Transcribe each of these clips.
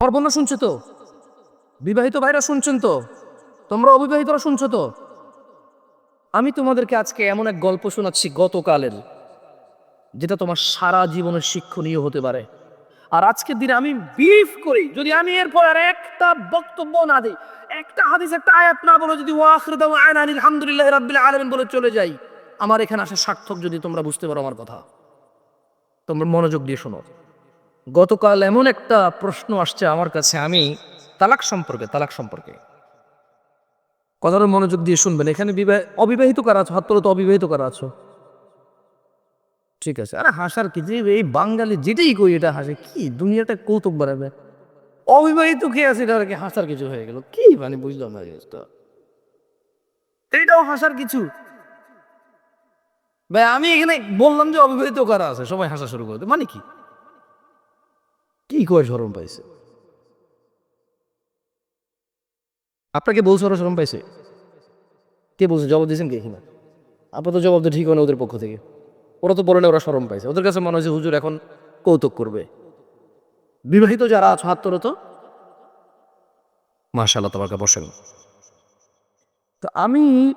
আমার বোনরা শুনছে তো? বিবাহিত ভাইরা শুনছেন তো? তোমরা অবিবাহিতরা শুনছো তো? আমি তোমাদেরকে আজকে এমন এক গল্প শোনাচ্ছি গতকালের, যেটা তোমার সারা জীবনের শিক্ষণীয় হতে পারে। আর আজকের দিনে আমি বিফ করি। যদি আমি এরপর আর একটা বক্তব্য না দিই, একটা হাদিস, একটা আয়াত না বলে যদি ওয়াখরদাউ আনা আলহামদুলিল্লাহ রাব্বিল আলামিন বলে চলে যাই, আমার এখানে আসা সার্থক যদি তোমরা বুঝতে পারো আমার কথা। তোমরা মনোযোগ দিয়ে শোনো। গতকাল এমন একটা প্রশ্ন আসছে আমার কাছে, আমি তালাক সম্পর্কে তালাক সম্পর্কে। কথাটা মনোযোগ দিয়ে শুনবেন। এখানে বিবাহ, অবিবাহিত কারা আছো? হাত অবিবাহিত কারা আছো? ঠিক আছে। আরে হাসার কি? যে এই বাঙালি যেটাই কই, এটা হাসে। কি দুনিয়াটা কৌতুক বাড়াবে অবিবাহিত কে আছে? এটা আর কি হাসার কিছু হয়ে গেল। কি মানে বুঝলাম না জিনিসটা। এটাও হাসার কিছু? ভাই, আমি এখানে বললাম যে অবিবাহিত কারা আছে? সবাই হাসা শুরু করে দেয়। মানে কি? কি করে শরম পাইছে? আপনাকে বলছে ওরা শরম পাইছে? কে বলছে, জবাব দিয়েছেন কে? এখানে আপাতত জবাব তো ঠিক হয় ওদের পক্ষ থেকে। ওরা তো বলে না ওরা শরম পাইছে। ওদের কাছে মনে হয়েছে হুজুর এখন কৌতুক করবে। বিবাহিত যারা আছো তো? মাশাল্লাহ তোমার কাছে বসেন। তো আমি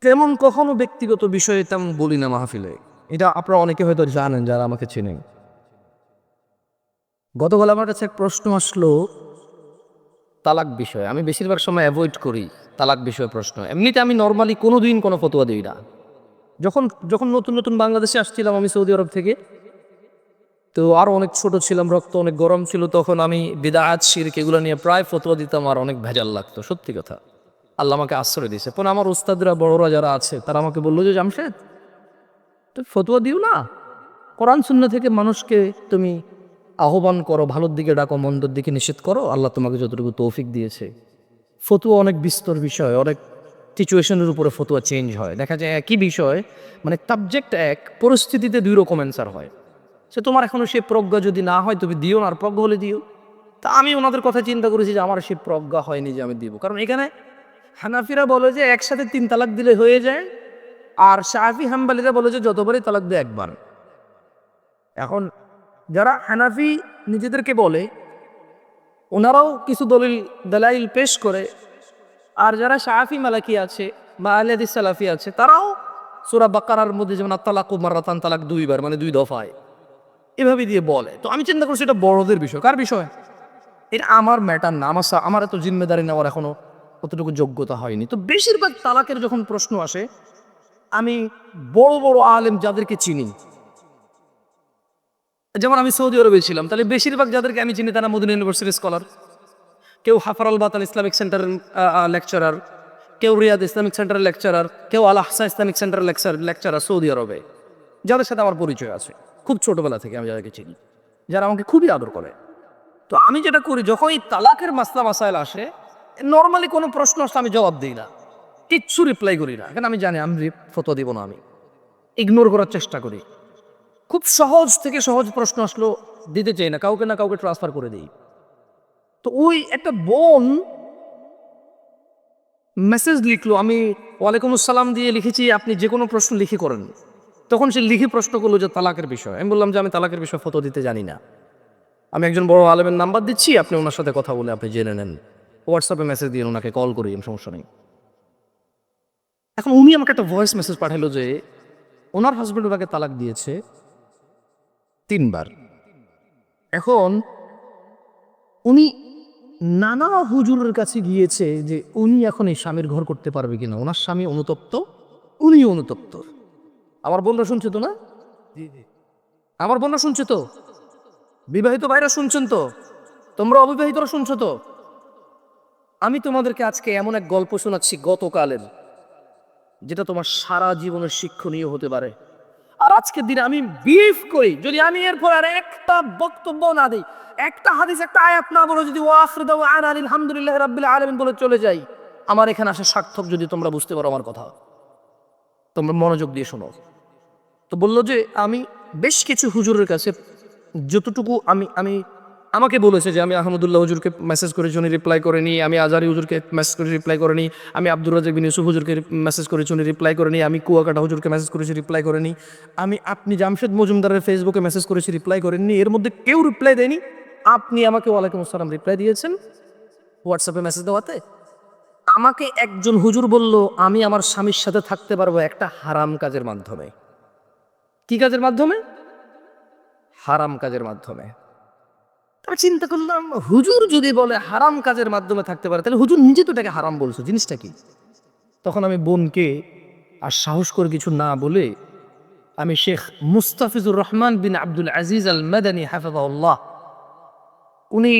তেমন কখনো ব্যক্তিগত বিষয়ে তেমন বলি না মাহফিলে। এটা আপনারা অনেকে হয়তো জানেন যারা আমাকে চেনেন। গতকাল আমার কাছে এক প্রশ্ন আসলো। তালাক বিষয়ে। আমি বেশিরভাগ সময় অ্যাভয়েড করি তালাক বিষয়ে প্রশ্ন। এমনিতে আমি নর্মালি কোনো দিন কোনো ফতোয়া দিই না। যখন যখন নতুন নতুন বাংলাদেশে আসছিলাম আমি সৌদি আরব থেকে, তো আরও অনেক ছোট ছিলাম, রক্ত অনেক গরম ছিল, তখন আমি বিদায়াত, শিরক এগুলো নিয়ে প্রায় ফতোয়া দিতাম আর অনেক ভেজাল লাগতো, সত্যি কথা। আল্লাহ আমাকে আশ্রয় দিয়েছে। পরে আমার উস্তাদরা, বড়রা যারা আছে, তারা আমাকে বলল যে, জামশেদ তুই ফতোয়া দিও না। কোরআন শূন্য থেকে মানুষকে তুমি আহ্বান করো, ভালোর দিকে ডাকো, মন্দর দিকে নিষেধ করো, আল্লাহ তোমাকে যতটুকু তৌফিক দিয়েছে। ফতুয়া অনেক বিস্তর বিষয়, অনেক সিচুয়েশনের উপরে ফতুয়া চেঞ্জ হয়। দেখা যায় একই বিষয় মানে সাবজেক্ট এক, পরিস্থিতিতে দুই রকম অ্যান্সার হয়। সে তোমার এখনও সে প্রজ্ঞা যদি না হয়, তুমি দিও না, আর প্রজ্ঞা হলে দিও। তা আমি ওনাদের কথা চিন্তা করেছি যে, আমার সে প্রজ্ঞা হয়নি যে আমি দিব। কারণ এখানে হানাফিরা বলে যে, একসাথে তিন তালাক দিলে হয়ে যায়, আর শাহি হাম্বালিরা বলে যে, যতবারই তালাক দেয় একবার। এখন যারা হানাফি নিজেদেরকে বলে, ওনারাও কিছু দলিল, দালাইল পেশ করে। আর যারা শাহাফি মালাকি আছে বা আলিয়াদি সালাফি আছে, তারাও সুরা বাকারার মধ্যে যেমন তালাক মারাতান তালাক দুইবার মানে দুই দফায়, এভাবে দিয়ে বলে। তো আমি চিন্তা করছি এটা বড়দের বিষয়। কার বিষয়? এটা আমার ম্যাটার না। আমার আমার এত জিম্মেদারি নেওয়ার এখনও অতটুকু যোগ্যতা হয়নি। তো বেশিরভাগ তালাকের যখন প্রশ্ন আসে, আমি বড় বড় আলেম যাদেরকে চিনি যেমন আমি সৌদি আরবে ছিলাম, তাহলে বেশিরভাগ যাদেরকে আমি চিনি তারা মদিনা ইউনিভার্সিটির স্কলার কেউ হাফারাল বাতাল ইসলামিক সেন্টারের লেকচারার কেউ রিয়াদ ইসলামিক সেন্টারের লেকচারার কেউ আল আহসা ইসলামিক সেন্টারের লেকচার লেকচারার সৌদি আরবে। যাদের সাথে আমার পরিচয় আছে, খুব ছোটবেলা থেকে আমি যাদেরকে চিনি, যারা আমাকে খুবই আদর করে। তো আমি যেটা করি যখন এই তালাকের মাসলা মাসাইল আসে নর্মালি কোনো প্রশ্ন আসলে আমি জবাব দিই না। কিচ্ছু রিপ্লাই করি না। কেন আমি জানি, আমি ফটো দিব না আমি। ইগনোর করার চেষ্টা করি। খুব সহজ থেকে সহজ প্রশ্ন আসলো, দিতে চাই না, কাউকে না কাউকে ট্রান্সফার করে দিই। তো ওই একটা বোন মেসেজ লিখলো, আমি ওয়ালাইকুম আসসালাম দিয়ে লিখেছি, আপনি যে কোনো প্রশ্ন লিখে করেন। তখন সে লিখে প্রশ্ন করল যে তালাকের বিষয়। আমি বললাম যে আমি তালাকের বিষয়ে ফটো দিতে জানি না। আমি একজন বড় আলেমের নাম্বার দিচ্ছি, আপনি ওনার সাথে কথা বলে আপনি জেনে নেন। হোয়াটসঅ্যাপে মেসেজ দিয়ে ওনাকে কল করি আমি সমস্যা নেই। এখন উনি আমাকে একটা ভয়েস মেসেজ পাঠালো যে, ওনার হাজব্যান্ড ওনাকে তালাক দিয়েছে তিনবার। এখন উনি নানা হুজুরের কাছে গিয়েছে যে উনি এখন এই স্বামীর ঘর করতে পারবে কিনা। ওনার স্বামী অনুতপ্ত উনি অনুতপ্ত। আমার বোনরা শুনছে তো না? আমার বোনরা শুনছে তো? বিবাহিত ভাইরা শুনছেন তো? তোমরা অবিবাহিতরা শুনছো তো? আমি তোমাদেরকে আজকে এমন এক গল্প শোনাচ্ছি গতকালের, যেটা তোমার সারা জীবনের শিক্ষণীয় হতে পারে। আর আজকের দিনে আমি বিফ করি। যদি আমি এরপর আর একটা বক্তব্য না দিই, একটা হাদিস, একটা আয়াত না বলে যদি ওয়াফরিদাউ আন আলহামদুলিল্লাহ রাব্বিল আলামিন বলে চলে যাই, আমার এখানে আসা সার্থক যদি তোমরা বুঝতে পারো আমার কথা। তোমরা মনোযোগ দিয়ে শোনো। তো বলল যে আমি বেশ কিছু হুজুরের কাছে যতটুকু আমি আমি আমাকে বলেছে যে, আমি আহমদুল্লাহ হুজুরকে মেসেজ করেছি, উনি রিপ্লাই করেনি। আমি আজারি হুজুরকে মেসেজ করে রিপ্লাই করেনি। আমি আব্দুর রাজাক বিন ইউসুফ হুজুরকে মেসেজ করেছি, উনি রিপ্লাই করেনি। আমি কুয়াকাটা হুজুরকে মেসেজ করেছি রিপ্লাই করেনি। আমি, আপনি জামশেদ মজুমদারের ফেসবুকে মেসেজ করেছি রিপ্লাই করেননি। এর মধ্যে কেউ রিপ্লাই দেয়নি। আপনি আমাকে ওয়ালাইকুম আসসালাম রিপ্লাই দিয়েছেন হোয়াটসঅ্যাপে মেসেজ দেওয়াতে। আমাকে একজন হুজুর বলল, আমি আমার স্বামীর সাথে থাকতে পারব একটা হারাম কাজের মাধ্যমে। কি কাজের মাধ্যমে? হারাম কাজের মাধ্যমে। আমি চিন্তা করলাম, হুজুর যদি বলে হারাম কাজের মাধ্যমে থাকতে পারে, তাহলে হুজুর নিজে তো এটাকে হারাম বলছো, জিনিসটা কি? তখন আমি বোনকে আর সাহস করে কিছু না বলে আমি শেখ মুস্তাফিজুর রহমান বিন আব্দুল আজিজ আল মাদানী হাফিজাউল্লাহ উনি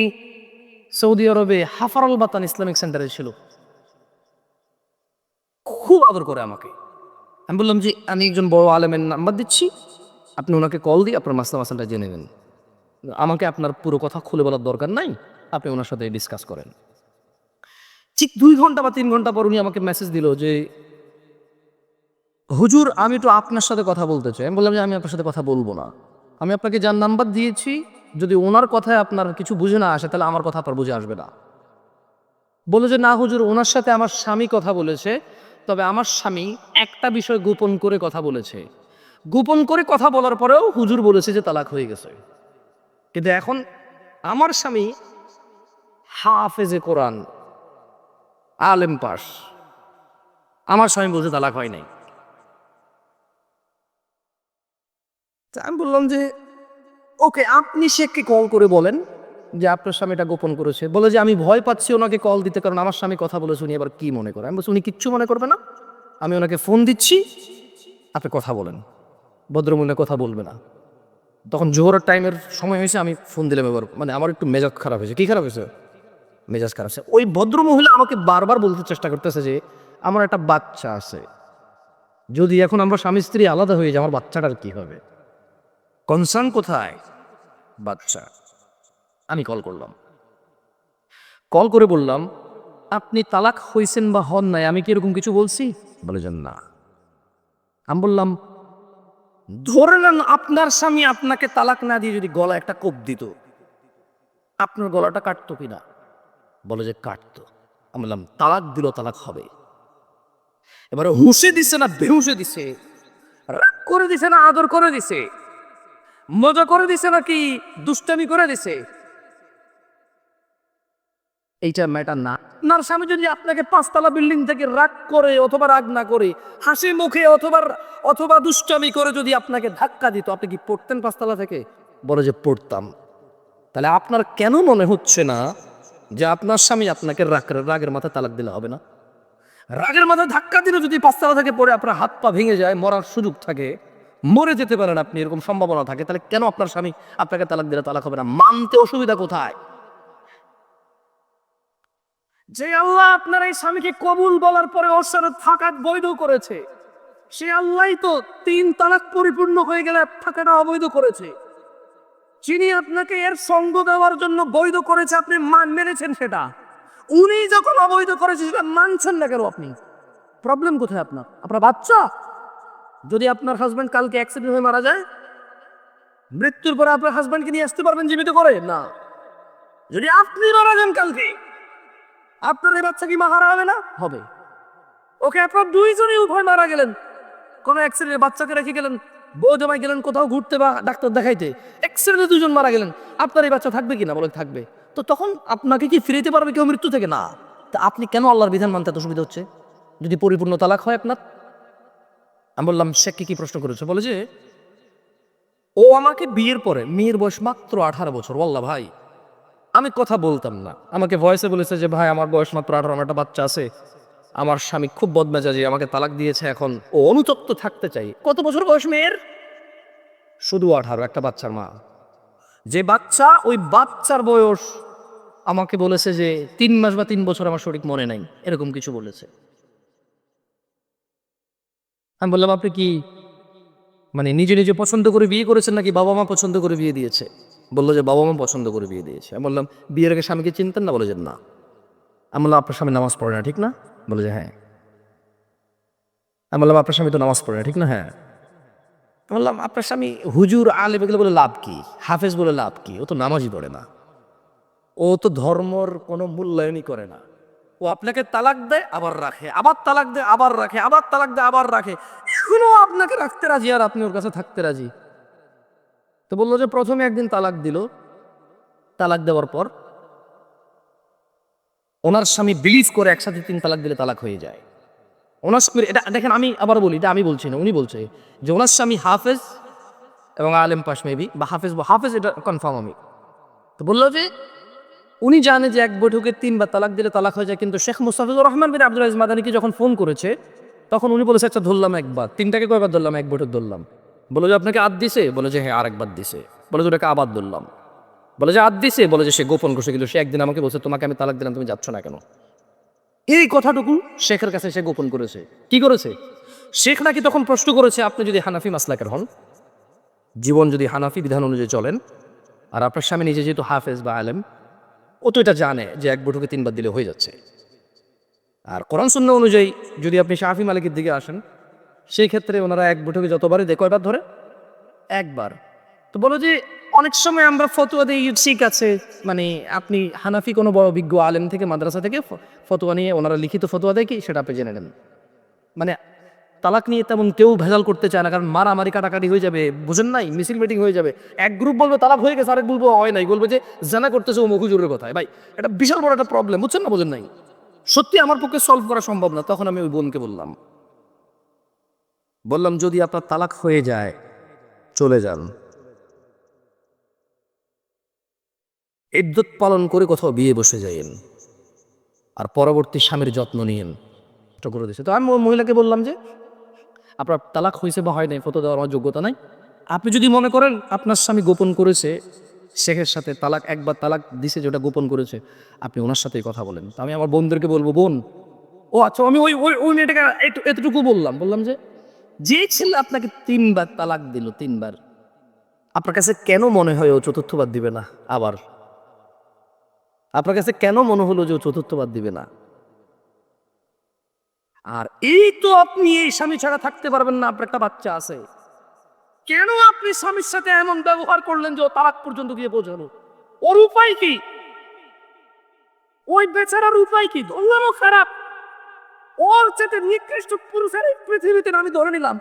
সৌদি আরবে হাফারুল বাতান ইসলামিক সেন্টারে ছিল। খুব আদর করে আমাকে। আমি বললাম যে, আমি একজন বড় আলেমের নাম্বার দিচ্ছি, আপনি ওনাকে কল দিয়ে আপনার মাসলা মাসালটা জেনে নেন। আমাকে আপনার পুরো কথা খুলে বলার দরকার নাই। আপনি ওনার সাথে ডিসকাস করেন। ঠিক দুই ঘণ্টা বা তিন ঘণ্টা পর উনি আমাকে মেসেজ দিল যে, হুজুর, আমি তো আপনার সাথে কথা বলতে চাই। আমি বললাম যে, আমি আপনার সাথে কথা বলব না। আমি আপনাকে যার নাম্বার দিয়েছি, যদি ওনার কথায় আপনার কিছু বুঝে না আসে, তাহলে আমার কথা আপনার বুঝে আসবে না। বলে যে, না হুজুর, ওনার সাথে আমার স্বামী কথা বলেছে, তবে আমার স্বামী একটা বিষয় গোপন করে কথা বলেছে। গোপন করে কথা বলার পরেও হুজুর বলেছে যে, তালাক হয়ে গেছে। কিন্তু এখন আমার স্বামী হাফেজে কোরআন, আলেম পাস আমার স্বামী বলছে তালাক হয় নাই। আমি বললাম যে, ওকে, আপনি শেখকে কল করে বলেন যে আপনার স্বামী এটা গোপন করেছে। বলে যে আমি ভয় পাচ্ছি ওনাকে কল দিতে, কারণ আমার স্বামী কথা বলেছে, উনি এবার কি মনে করে? আমি বলছি, উনি কিচ্ছু মনে করবে না। আমি ওনাকে ফোন দিচ্ছি, আপনি কথা বলেন। ভদ্রমূল্যে কথা বলবে না। তখন জোহরের টাইমের সময় হয়েছে, আমি ফোন দিলাম এবার। মানে আমার একটু মেজাজ খারাপ হয়েছে। কি খারাপ হয়েছে? মেজাজ খারাপ। হয়েছে ওই ভদ্র মহিলা আমাকে বারবার বলতে চেষ্টা করতেছে যে, আমার একটা বাচ্চা আছে। যদি এখন আমরা স্বামী স্ত্রী আলাদা হয়ে যায় আমার বাচ্চাটার কি হবে? কনসার্ন কোথায়? বাচ্চা। আমি কল করলাম। কল করে বললাম, আপনি তালাক হইছেন বা হন নাই, আমি কি এরকম কিছু বলছি? বলে যে, না। আমি বললাম ধরে নেন আপনার স্বামী আপনাকে তালাক না দিয়ে যদি গলা একটা কোপ দিত, আপনার গলাটা কাটতো কিনা? বলে যে কাটতো। আমি বললাম, তালাক দিল, তালাক হবে। এবারে হুসে দিছে না বেহুসে দিছে? রাগ করে দিছে না আদর করে দিছে? মজা করে দিছে নাকি দুষ্টামি করে দিছে? এইটা ম্যাটার না। আপনার স্বামী যদি আপনাকে পাঁচতলা বিল্ডিং থেকে রাগ করে অথবা রাগ না করে, হাসি মুখে অথবা অথবা দুষ্টামি করে যদি আপনাকে ধাক্কা দিত, আপনি কি পড়তেন পাঁচতলা থেকে? বলে যে পড়তাম। তাহলে আপনার কেন মনে হচ্ছে না যে আপনার স্বামী আপনাকে রাগ, রাগের মাথায় তালাক দিলে হবে না? রাগের মাথায় ধাক্কা দিলে যদি পাঁচতলা থেকে পড়ে আপনার হাত পা ভেঙে যায়, মরার সুযোগ থাকে, মরে যেতে পারেন আপনি, এরকম সম্ভাবনা থাকে, তাহলে কেন আপনার স্বামী আপনাকে তালাক দিলে তালাক হবে না? মানতে অসুবিধা কোথায়? যে আল্লাহ আপনার এই স্বামীকে কবুল বলার পরে সাথে থাকার বৈধ করেছে, সে আল্লাহই তো তিন তালাক পরিপূর্ণ হয়ে গেলে থাকাটা অবৈধ করেছে। যিনি আপনাকে এর সঙ্গ দেওয়ার জন্য বৈধ করেছে, আপনি মান মেনেছেন সেটা। উনি যখন অবৈধ করেছে, সেটা মানছেন না কেন আপনি? প্রবলেম কোথায় আপনার? আপনার বাচ্চা? যদি আপনার হাজব্যান্ড কালকে অ্যাক্সিডেন্ট হয়ে মারা যায়, মৃত্যুর পরে আপনার হাজব্যান্ডকে নিয়ে আসতে পারবেন জীবিত করে? না। যদি আপনি মারা যান কালকে আপনার এই বাচ্চা কি মাহারা হবে না? হবে। ওকে আপনার দুইজনই উভয় মারা গেলেন। কোন অ্যাক্সিডেন্টে বাচ্চাকে রেখে গেলেন বউ জমাই গেলেন কোথাও ঘুরতে বা ডাক্তার দেখাইতে। অ্যাক্সিডেন্টে দুজন মারা গেলেন। আপনার এই বাচ্চা থাকবে কিনা বলে থাকবে। তো তখন আপনাকে কি ফিরেতে পারবে কেউ মৃত্যু থেকে? না। তা আপনি কেন আল্লাহর বিধান মানতে এত সুবিধা হচ্ছে? যদি পরিপূর্ণ তালাক হয় আপনার? আমি বললাম শেখকে কি প্রশ্ন করেছে? বলে যে ও আমাকে বিয়ের পরে মেয়ের বয়স মাত্র আঠারো বছর। বললা ভাই আমি কথা বলতাম না। আমাকে ভয়েসে বলেছে যে, ভাই, আমার বয়স মাত্র আঠারো একটা বাচ্চা আছে। আমার স্বামী খুব বদমেজাজি, আমাকে তালাক দিয়েছে এখন। ও অনুতপ্ত থাকতে চাই। কত বছর বয়স মেয়ের? শুধু আঠারো, একটা বাচ্চার মা। যে বাচ্চা, ওই বাচ্চার বয়স আমাকে বলেছে যে, তিন মাস বা তিন বছর আমার সঠিক মনে নাই। এরকম কিছু বলেছে। আমি বললাম, আপনি কি মানে নিজে নিজে পছন্দ করে বিয়ে করেছেন নাকি বাবা মা পছন্দ করে বিয়ে দিয়েছে? বলল যে, বাবা মা পছন্দ করে বিয়ে দিয়েছে। আমি বললাম, বিয়ের আগে স্বামীকে চিনতেন না? বলে যে, না। আমি বললাম, আপনার স্বামী নামাজ পড়ে না, ঠিক না? বলে যে হ্যাঁ। আমি বললাম, আপনার স্বামী তো নামাজ পড়ে না, ঠিক না? হ্যাঁ। আমি বললাম, আপনার স্বামী হুজুর, আলেম, এগুলো বলে লাভ কি? হাফেজ বলে লাভ কি? ও তো নামাজই পড়ে না। ও তো ধর্মর কোনো মূল্যায়নই করে না। ও আপনাকে তালাক দেয়, আবার রাখে, আবার তালাক দেয়, আবার রাখে, আবার তালাক দেয়, আবার রাখে। এখনও আপনাকে রাখতে রাজি আর আপনি ওর কাছে থাকতে রাজি? তো বলল যে প্রথমে একদিন তালাক দিল। তালাক দেওয়ার পর ওনার স্বামী বিলিভ করে একসাথে তিন তালাক দিলে তালাক হয়ে যায়। ওনার স্বামীর এটা, দেখেন আমি আবার বলি, এটা আমি বলছি না, উনি বলছে যে ওনার স্বামী হাফেজ এবং আলেম পাশ মেবি বা হাফেজ বা হাফেজ এটা কনফার্ম আমি। তো বলল যে উনি জানে যে এক বৈঠকে তিনবার তালাক দিলে তালাক হয়ে যায়, কিন্তু শেখ মুস্তাফিজুর রহমান বিন আব্দুল আজিজ মাদানিকে যখন ফোন করেছে, তখন উনি বলেছে আচ্ছা ধরলাম একবার, তিনটাকে কয়বার ধরলাম? এক বৈঠক ধরলাম। বলে যে আপনাকে আদ দিছে? বলে যে হ্যাঁ আরেকবার দিছে। বলে যে ওটাকে আবার ধরলাম। বলে যে আদ দিছে? বলে যে সে গোপন করছে কিন্তু সে একদিন আমাকে বলছে, তোমাকে আমি তালাক দিলাম, তুমি যাচ্ছ না কেন? এই কথাটুকু শেখের কাছে সে গোপন করেছে। কি করেছে? শেখ নাকি তখন প্রশ্ন করেছে, আপনি যদি হানাফি মাসলাকের হন, জীবন যদি হানাফি বিধান অনুযায়ী চলেন, আর আপনার স্বামী নিজে যেহেতু হাফেজ বা আলেম, ও তো এটা জানে যে এক বৈঠকে তিনবার দিলে হয়ে যাচ্ছে। আর কোরআন শূন্য অনুযায়ী যদি আপনি শাহি মালিকের দিকে আসেন সেই ক্ষেত্রে ওনারা এক বৈঠকে যতবারই দেয়, কয়বার ধরে? একবার। তো বলো যে, অনেক সময় আমরা ফতোয়া দিই ঠিক আছে মানে আপনি হানাফি কোনো বড় বিজ্ঞ আলেম থেকে মাদ্রাসা থেকে ফতোয়া নিয়ে ওনারা লিখিত ফতোয়া দেয় কি? সেটা আপনি জেনে নেন। মানে তালাক নিয়ে তেমন কেউ ভেজাল করতে চায় না, কারণ মারামারি, কাটাকাটি হয়ে যাবে, বুঝেন নাই? মিছিল মিটিং হয়ে যাবে। এক গ্রুপ বলবে, তালাক হয়ে গেছে, আরেক বলব, হয় নাই? বলবে যে, জানা করতেছে ও মকুজুরের কথায়। ভাই, এটা বিশাল বড় একটা প্রবলেম বুঝছেন না, বুঝেন নাই? সত্যি আমার পক্ষে সলভ করা সম্ভব না, তখন আমি ওই বোনকে বললাম। বললাম, যদি আপনার তালাক হয়ে যায়, চলে যান। ইদ্যুৎ পালন করে কোথাও বিয়ে বসে যাইন আর পরবর্তী স্বামীর যত্ন নিয়েন। এটা করে তো আমি মহিলাকে বললাম যে, আপনার তালাক হয়েছে বা হয় নাই, ফটো দেওয়ার আমার যোগ্যতা নাই। আপনি যদি মনে করেন আপনার স্বামী গোপন করেছে, শেখের সাথে তালাক, একবার তালাক দিছে যেটা গোপন করেছে, আপনি ওনার সাথেই কথা বলেন। তো আমি আমার বোনদেরকে বলব, বোন, ও আচ্ছা আমি ওই ওই ওই মেয়েটাকে এতটুকু বললাম। বললাম যে যে ছেলে আপনাকে তিনবার তালাক দিল তিনবার। আপনার কাছে কেন মনে হয় ও চতুর্থবার দিবে না আবার? আপনার কাছে কেন মনে হলো যে ও চতুর্থবার দিবে না? আর এই তো আপনি এই স্বামী ছাড়া থাকতে পারবেন না আপনার একটা বাচ্চা আছে। কেন আপনি স্বামীর সাথে এমন ব্যবহার করলেন যে ও তালাক পর্যন্ত গিয়ে পৌঁছানো ওর উপায় কি? ওই বেচারার উপায় কি? ধরলামও খারাপ। ওর চেতে নিকৃষ্ট পুরুষের এই পৃথিবীতে আমি ধরে নিলাম।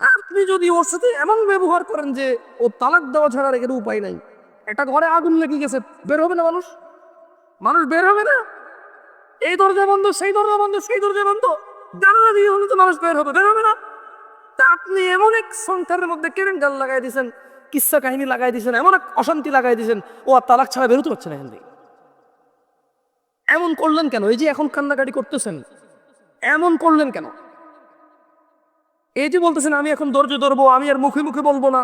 আপনি যদি ওর সাথে এমন ব্যবহার করেন যে ও তালাক দেওয়া ছাড়া এর উপায় নাই, একটা ঘরে আগুন লেগে গেছে, বের হবে না মানুষ? মানুষ বের হবে না? এই দরজা বন্ধ, সেই দরজা বন্ধ, সেই দরজা বন্ধ। জানালা দিয়ে হলে তো মানুষ বের হবে বের হবে না। তা আপনি এমন এক সংসারের মধ্যে জাল লাগাই দিয়েছেন কিচ্ছা কাহিনী লাগাই দিয়েছেন এমন এক অশান্তি লাগাই দিয়েছেন ও আর তালাক ছাড়া বেরোতে পারছে না এখান থেকে। এমন করলেন কেন? এই যে এখন কান্নাকাটি করতেছেন, এমন করলেন কেন? এই যে বলতেছেন, আমি এখন ধৈর্য ধরবো, আমি আর মুখে মুখে বলব না।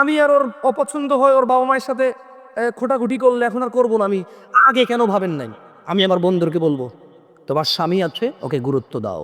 আমি আর ওর অপছন্দ হয় ওর বাবা মায়ের সাথে খোটাখুটি করলে এখন আর করব না আমি। আগে কেন ভাবেন নাই? আমি আমার বন্ধুকে বলব, তোমার স্বামী আছে, ওকে গুরুত্ব দাও।